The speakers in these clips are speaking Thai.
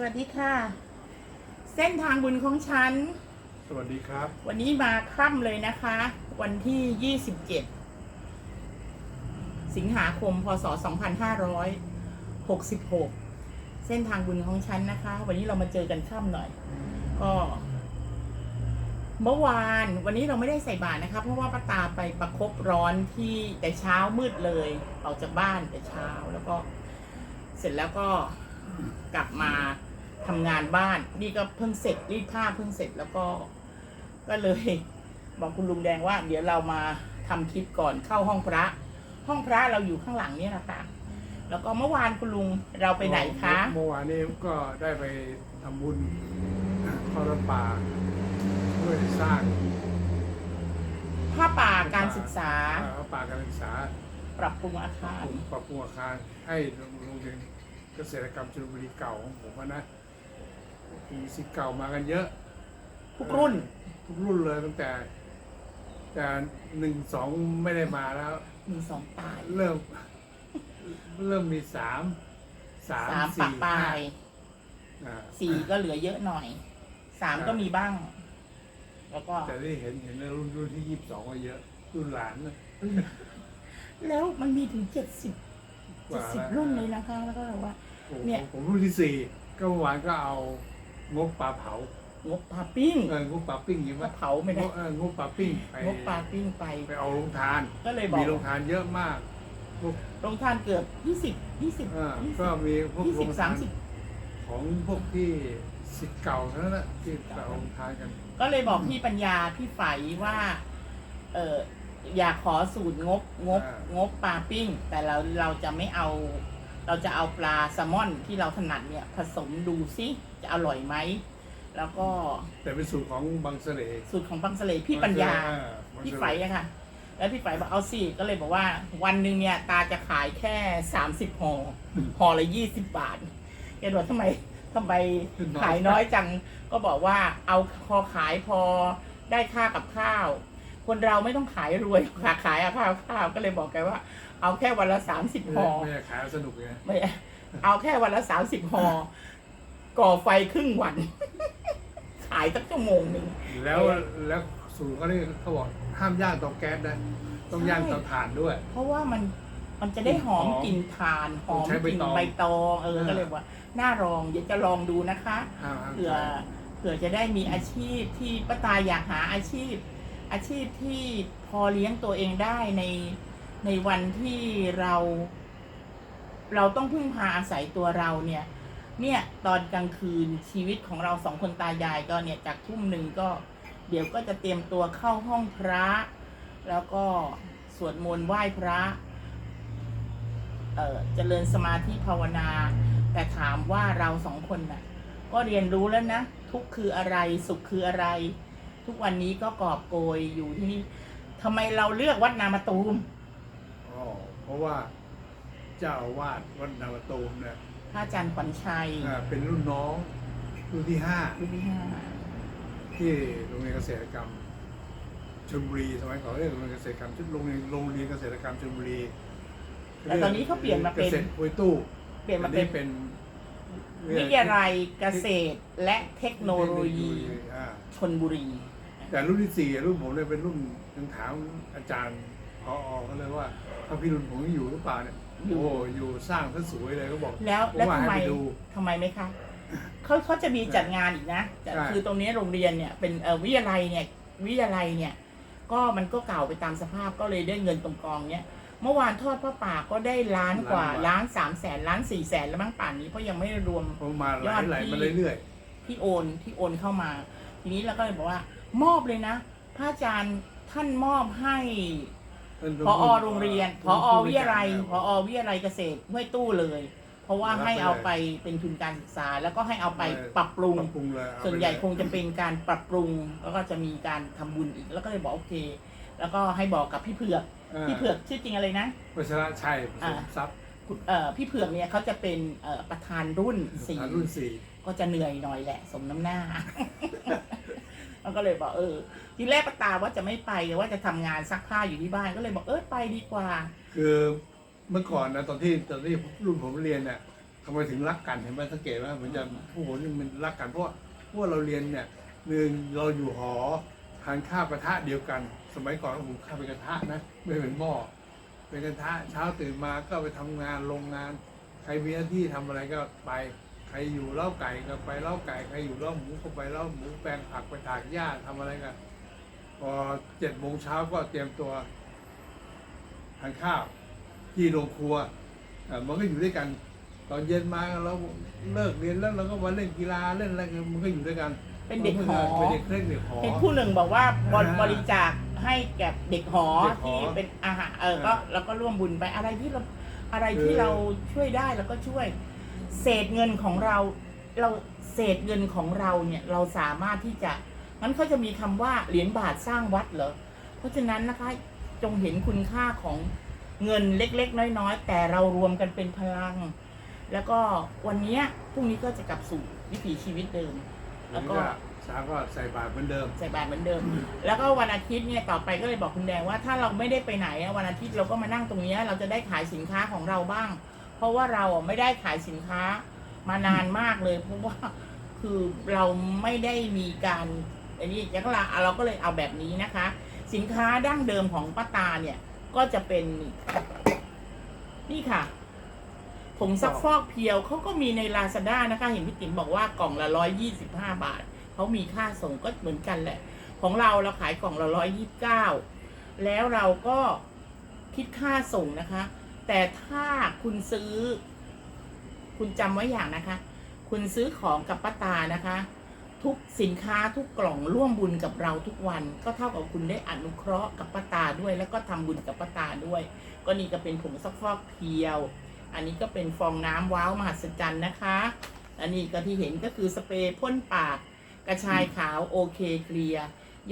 สวัสดีค่ะ เส้นทางบุญของฉัน สวัสดีครับ วันนี้มาค่ำเลยนะคะ วันที่ 27 สิงหาคม พศ 2566 เส้นทางบุญของฉันนะคะ วันนี้เรามาเจอกันค่ำหน่อย ก็ เมื่อวานวันนี้เราไม่ได้ใส่บาตรนะคะ เพราะว่าป้าตาไปประคบร้อนที่แต่เช้ามืดเลยออกจากบ้านแต่เช้าแล้วก็ เสร็จแล้วก็กลับมา ทำงานบ้าน นี่ก็เพิ่งเสร็จรีดผ้าเพิ่งเสร็จแล้วก็ ก็เลย บอกคุณลุงแดงว่า เดี๋ยวเรามาทำคลิปก่อนเข้าห้องพระ ห้องพระเราอยู่ข้างหลังเนี่ยนะคะแล้วก็เมื่อวานคุณลุงเราไปไหนคะ เมื่อวานนี้ก็ได้ไปทำบุญเข้าวัดป่าช่วยสร้างผ้าป่าการศึกษาเอ่อวัดป่าการศึกษา ปรับปรุงอาคาร ปรับปรุงอาคารให้โรงเรียนเกษตรกรรมชลบุรีเก่าของผมอะนะ มีสิทธิ์เก่ามากันเยอะ ทุกรุ่น ทุกรุ่นเลยตั้งแต่ แต่หนึ่งสองไม่ได้มาแล้วมีสองตายเริ่ม เริ่มมีสามสามสามปะสี่ปลาห้ายอ่าสี่ก็เหลือเยอะหน่อยสามก็มีบ้าง แล้วก็ แต่ที่เห็นเห็นในรุ่นรุ่นที่ยี่สิบสองก็เยอะ รุ่นหลานนะแล้วมันมีถึงเจ็ดสิบกเจ็ดว่าสิบแล้วรุ่นเลยนะคะ แล้วก็แบบว่า ผมเนี่ย ผมรุ่นที่สี่ก็เมื่อวานก็เอา งบปลาเผา งบปลาปิ้งเอองบปลาปิ้งอยังก็ว่าเผาไม่ได้เอองบปลาปิ้งไปงบปลาปิ้งไป ไปเอาลงทาน ก็เลยบอกมีลงทานเยอะมากพวกลงทานเกือบยี่สิบยี่สิบเออยี่สิก็บมีพวกยี่ลสิบงสาทามนสิบของพวกที่สิทธิ์เก่าเท่านั้นแหละที่ไปเอาลงทานกันก็เลยบอกพี่ปัญญาพี่ไฝว่า เอออยากขอสูตรงบงบอ่างงบปลาปิ้ง แต่เราเราจะไม่เอา เราจะเอาปลาแซลมอนที่เราถนัดเนี่ย ผสมดูซิ จะอร่อยไหม แล้วก็แต่เป็นสูตรของบางเสลสูตรของบังสะเลพี่ปัญญาเออบังพี่เสไฝอะค่ะ แล้วพี่ไฝบอกเอาสิก็เลยบอกว่า วันหนึ่งเนี่ย ตาจะขายแค่สามสิบห่อห่อละยี่สิบบาทแกบอกทำไมทำไมขายน้อยจังก็บอกว่าเอาพอขายพอได้ค่ากับข้าว คนเราไม่ต้องขายรวยขาขายเอาข้าวข้าวก็เลยบอกแกว่า เอาแค่วันละสามสิบไม่ห่อได้ไม่ได้ขายสนุกไง ไม่เอาแค่วันละสามสิบห่อ ก่อไฟครึ่งวัน ขายสักชั่วโมงหนึ่ง แล้วแล้วสูตรเขาเนี่ยเขาบอกห้ามย่างเตาแก๊สนะ ต้องย่างเตาถ่านด้วย เพราะว่ามันมันจะได้หอมหอมกลิ่นถ่านหอมใช้ใบกลิ่นตองใบตองเออเออก็เลยว่าน่าลองเดี๋ยวจะลองดูนะคะห้ามห้ามเผื่อเผื่อจะได้มีอาชีพที่ป้าตายอยากหาอาชีพ อาชีพที่พอเลี้ยงตัวเองได้ในในวันที่เรา เราต้องพึ่งพาอาศัยตัวเราเนี่ย เนี่ยตอนกลางคืนชีวิตของเราสองคนตายายก็เนี่ยจากทุ่มหนึ่งก็เดี๋ยวก็จะเตรียมตัวเข้าห้องพระ แล้วก็สวดมนต์ไหว้พระ เอ่อเจริญสมาธิภาวนา แต่ถามว่าเราสองคนน่ะ ก็เรียนรู้แล้วนะ ทุกคืออะไรสุขคืออะไร ทุกวันนี้ก็กอบโกยอยู่ที่นี่ทำไมเราเลือกวัดนามาตูมอ๋อเพราะว่าเจ้าอาวาสวัดนาวตูมเนี่ย ระอาจารย์ขวัญชัยอ่าเป็นรุ่นน้องรุ่นที่ห้ารุ่นที่ห้าที่โรงเรียนเกษตรกรรมชลบุรีสมัยก่อนเรียกโรงเรียนเกษตรกรรมชุดโรงเรียนโรงเรียนเกษตรกรรมชลบุรีแต่ตอนนี้เขาเปลี่ยนมาเป็นเกษตรห้วยตู้เปลี่ยนมาเป็นอัเป็น วิทยาลัยเกษตรและเทคโนโลยีอ่าชนบุรี แต่รุ่นที่สี่รุ่นผมเนี่ยเป็นรุ่นยังถามอาจารย์พอเขาเลยว่าถ้าพี่รุ่นผมยังอยู่หรือเปล่าเนี่ย อยู่โอ้อยู่สร้างซะสวยเลยเขาบอกแล้วผมแล้วว่าทำไมให้ไปดู ทำไมไหมคะเขาเขาจะมีจัดงานอีกนะแต่ใช่ คือตรงนี้โรงเรียนเนี่ยเป็นเอ่อวิทยาลัยเนี่ยวิทยาลัยเนี่ย ก็มันก็เก่าไปตามสภาพก็เลยได้เงินตรงกองเนี่ยเมื่อวานทอดพระป่าก็ได้ล้านกว่าล้านสามแสนล้านสี่แสนแล้วมั้งป่านนี้เพราะยังไม่ได้รวม ผมมาไหลยอดไหลที่ มาเรื่อยที่โอนที่โอนเข้ามา ทีนี้เราก็เลยบอกว่า มอบเลยนะ พระอาจารย์ท่านมอบให้ๆ พอโรงเรียนพอวิทยาลัยพอวิทยาลัยเกษตรห้วยตู้เลย เพราะว่าให้เอาไปเป็นทุนการศึกษา แล้วก็ให้เอาไปปรับปรุงปรับปรุงเลยเอาไปส่วนใหญ่เลยคงจะเป็นการปรับปรุง แล้วก็จะมีการทำบุญอีก แล้วก็เลยบอกโอเค แล้วก็ให้บอกกับพี่เผือกพี่เผือกชื่อจริงอะไรนะวัชระชัยผสมอ่าทรัพย์คุณเอ่อพี่เผือกเนี่ยเขาจะเป็นเอ่อประธานรุ่นสี่ฐานรุ่นสี่ก็จะเหนื่อยหน่อยแหละ สมน้ำหน้าแล้วก็เลยบอกเออ ทีแรกปาตาว่าจะไม่ไปว่าจะทำงานซักผ้าอยู่ที่บ้านก็เลยบอกเออไปดีกว่า คือเมื่อก่อนนะตอนที่ตอนที่รุ่นผมเรียนเนี่ยทำไมถึงรักกันเห็นไหมสังเกตว่าเหมือนจะผู้คนนี่มันรักกันเพราะว่าเพราะว่าเราเรียนเนี่ยหนึ่งเราอยู่หอทานข้าวกระทะเดียวกัน สมัยก่อนผมข้าวเป็นกระทะนะไม่เป็นหม้อเป็นกระทะเช้าตื่นมาก็ไปทำงานโรงงาน ใครมีหน้าที่ทำอะไรก็ไป ใครอยู่เล้าไก่ก็ไปเล้าไก่ใครอยู่เล้าหมูก็ไปเล้าหมูแปลงผักไปถากหญ้าทำอะไรกัน พอเจ็ดโมงเช้าก็เตรียมตัวทานข้าวที่โรงครัวเอ่อมันก็อยู่ด้วยกัน ตอนเย็นมาเราเลิกเรียนแล้วเราก็มาเล่นกีฬาเล่นอะไรกันมันก็อยู่ด้วยกัน เป็นเด็กหอเป็นเด็กเล่นเด็กหอเห็นผู้หนึ่งบอกว่าบริอ่าบริจาคให้แก่เด็กหอเด็กหอที่เป็นอาหารเออก็อ่าเราก็ร่วมบุญไปอะไรที่เราอะไรคือที่เราช่วยได้เราก็ช่วย เศษเงินของเรา เราเศษเงินของเราเนี่ยเราสามารถที่จะ งั้นเขาจะมีคำว่าเหรียญบาทสร้างวัดเหรอ เพราะฉะนั้นนะคะจงเห็นคุณค่าของเงินเล็กๆ น้อยๆ แต่เรารวมกันเป็นพลัง แล้วก็วันเนี้ยพรุ่งนี้ก็จะกลับสู่วิถีชีวิตเดิม แล้วก็เช้าก็ใส่บาตรเหมือนเดิม ใส่บาตรเหมือนเดิม แล้วก็วันอาทิตย์เนี่ยต่อไปก็เลยบอกคุณแดงว่าถ้าเราไม่ได้ไปไหนอะวันอาทิตย์เราก็มานั่งตรงเนี้ยเราจะได้ขายสินค้าของเราบ้าง เพราะว่าเราอะไม่ได้ขายสินค้ามานานมากเลยเพราะว่าคือเราไม่ได้มีการ อันนี้ยักษ์ละเราก็เลยเอาแบบนี้นะคะ สินค้าดั้งเดิมของป้าตาเนี่ย ก็จะเป็น นี่ค่ะผงซักฟอกเพียวเขาก็มีในลาซาด้านะคะ เห็นพี่ติ๋มบอกว่ากล่องละร้อยยี่สิบห้าบาท เขามีค่าส่งก็เหมือนกันแหละ ของเราเราขายกล่องละร้อยยี่สิบเก้าแล้วเราก็คิดค่าส่งนะคะ แต่ถ้าคุณซื้อ คุณจำไว้อย่างนะคะ คุณซื้อของกับป้าตานะคะ ทุกสินค้าทุกกล่องร่วมบุญกับเราทุกวัน ก็เท่ากับคุณได้อนุเคราะห์กับป้าตาด้วย แล้วก็ทำบุญกับป้าตาด้วย ก็นี่ก็เป็นผงซักฟอกเพียว อันนี้ก็เป็นฟองน้ำว้าวมหัศจรรย์นะคะ อันนี้ก็ที่เห็นก็คือสเปรย์พ่นปาก กระชายขาวโอเคเคลีย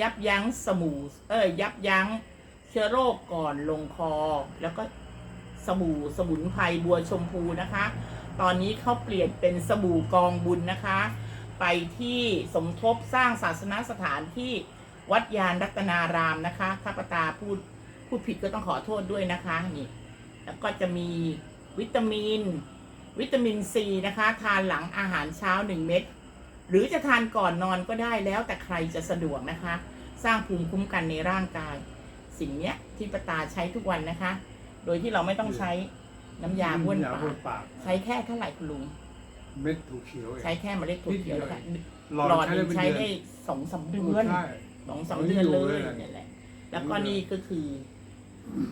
ยับยั้งสมูเอ้ยยับยั้งเชื้อโรคก่อนลงคอ แล้วก็สบู่สมุนไพรบัวชมพูนะคะ ตอนนี้เขาเปลี่ยนเป็นสบู่กองบุญนะคะ ไปที่สมทบสร้างศาสนสถานที่วัดยานรัตนารามนะคะถ้าปตาพูดพูดผิดก็ต้องขอโทษด้วยนะคะนี่แล้วก็จะมีวิตามิน วิตามินซีนะคะ ทานหลังอาหารเช้า1เม็ดหรือจะทานก่อนนอนก็ได้แล้วแต่ใครจะสะดวกนะคะ สร้างภูมิคุ้มกันในร่างกาย สิ่งเนี้ยที่ปตาใช้ทุกวันนะคะ โดยที่เราไม่ต้องใช้น้ำยาบ้วนน้ำยปาบ้วกนปากใช้แค่เท่าไหร่คุณลุง เม็ดถูกเขียวเอง ใช้แค่เมล็ดถั่วเขียวนะคะหลอดหลอดหใช้นึ่ได้งเป็นใช้เดือนได้สองสามเดือนใช่ สองสามเดือนเลยเอาอยู่เลยเนี่ยแหละ แล้วก็นี่ก็คือ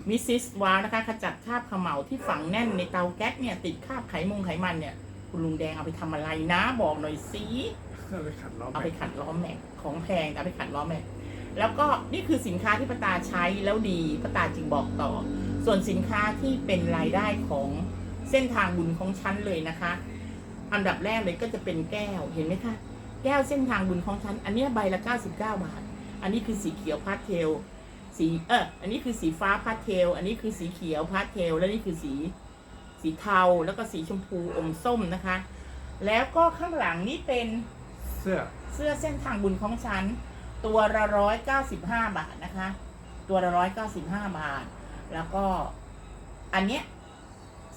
มิสซิสวาวนะคะ ขจัดคราบเขม่าที่ฝังแน่นในเตาแก๊สเนี่ย ติดคราบไขมงไขมันเนี่ย คุณลุงแดงเอาไปทำอะไรนะ บอกหน่อยสิ เอาไปขัดล้อเอาไปแม็กขัดล้อแม็กของแพงแต่เอาไปขัดล้อแม็กแล้วก็นี่คือสินค้าที่ป้าตาใช้แล้วดีป้าตาจึงบอกต่อ ส่วนสินค้าที่เป็นรายได้ของเส้นทางบุญของฉันเลยนะคะ อันดับแรกเลยก็จะเป็นแก้วเห็นไหมคะแก้วเส้นทางบุญของฉัน อันเนี้ยใบละ 99 บาท อันนี้คือสีเขียวพาสเทล สีเอออันนี้คือสีฟ้าพาสเทล อันนี้คือสีเขียวพาสเทล และนี่คือสีสีเทาแล้วก็สีชมพูอมส้มนะคะ แล้วก็ข้างหลังนี่เป็นเสื้อเสื้อเส้นทางบุญของฉัน ตัวละร้อยเก้าสิบห้าบาทนะคะ ตัวละร้อยเก้าสิบห้าบาท แล้วก็อันเนี้ย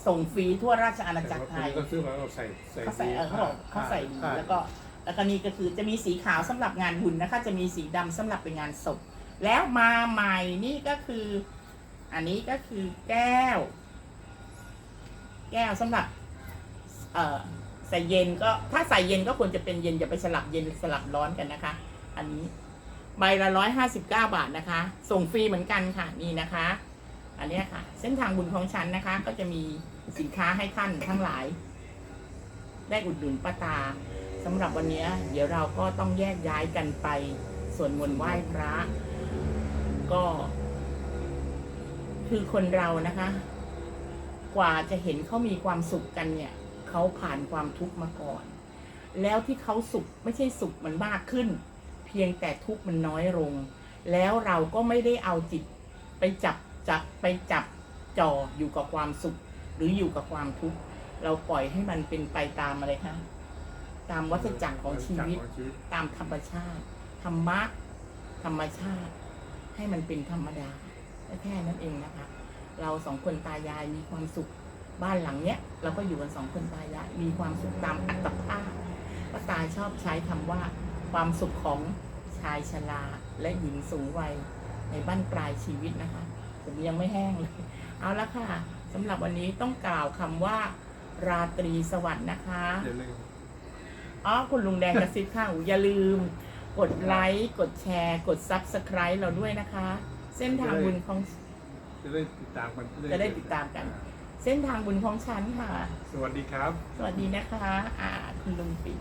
ส่งฟรีทั่วราชอาณาจักรไทย ก็ซื้อมาเราใส่ใส่เขาใส่เออเขาบอกเขาใส่ดีใช่แล้วก็แล้วก็นี่ก็คือจะมีสีขาวสำหรับงานบุญนะคะ จะมีสีดำสำหรับเป็นงานศพ แล้วมาใหม่นี่ก็คือ อันนี้ก็คือแก้ว แก้วสำหรับ เอ่อใส่เย็นก็ถ้าใส่เย็นก็ควรจะเป็นเย็นอย่าไปสลับเย็นสลับร้อนกันนะคะ อันนี้ใบละร้อยห้าสิบเก้าบาทนะคะ ส่งฟรีเหมือนกันค่ะนี่นะคะ อันเนี้ยค่ะ เส้นทางบุญของฉันนะคะ ก็จะมี สินค้าให้ท่านทั้งหลาย ได้อุดหนุนป้าตาสำหรับวันนี้ เดี๋ยวเราก็ต้องแยกย้ายกันไปส่วนมนต์ไหว้พระ ก็ คือคนเรานะคะ กว่าจะเห็นเขามีความสุขกันเนี่ยเขาผ่านความทุกข์มาก่อน แล้วที่เขาสุขไม่ใช่สุขมันมากขึ้น เพียงแต่ทุกข์มันน้อยลง แล้วเราก็ไม่ได้เอาจิตไปจับจับไปจับจ่ออยู่กับความสุข หรืออยู่กับความทุกข์เราปล่อยให้มันเป็นไปตามอะไรคะตามวัฏจักรของชีวิตของชีวิตตามธรรมชาติ ธรรมะธรรมชาติ ให้มันเป็นธรรมดาและแค่นั้นเองนะคะ เราสองคนตายายมีความสุขบ้านหลังเนี้ย เราก็อยู่กันสองคนตายายมีความสุขตามตับผ้าป้าตายชอบใช้คำว่า ความสุขของชายชราและหญิงสูงวัยในบ้านปลายชีวิตนะคะผมยังไม่แห้งเลย เอาละค่ะสำหรับวันนี้ต้องกล่าวคำว่า ราตรีสวัสดิ์นะคะ อย่าลืม อ๋อคุณลุงแดงกระซิบข้างหูอย่าลืม กดไลค์กดแชร์ กด Subscribe เราด้วยนะคะ เส้นทางบุญของ จะได้ติดตามกันเรื่อยๆจะได้ติดตามกัน เส้นทางบุญของฉันค่ะ สวัสดีครับ สวัสดีนะคะ อ่าคุณลุงปิด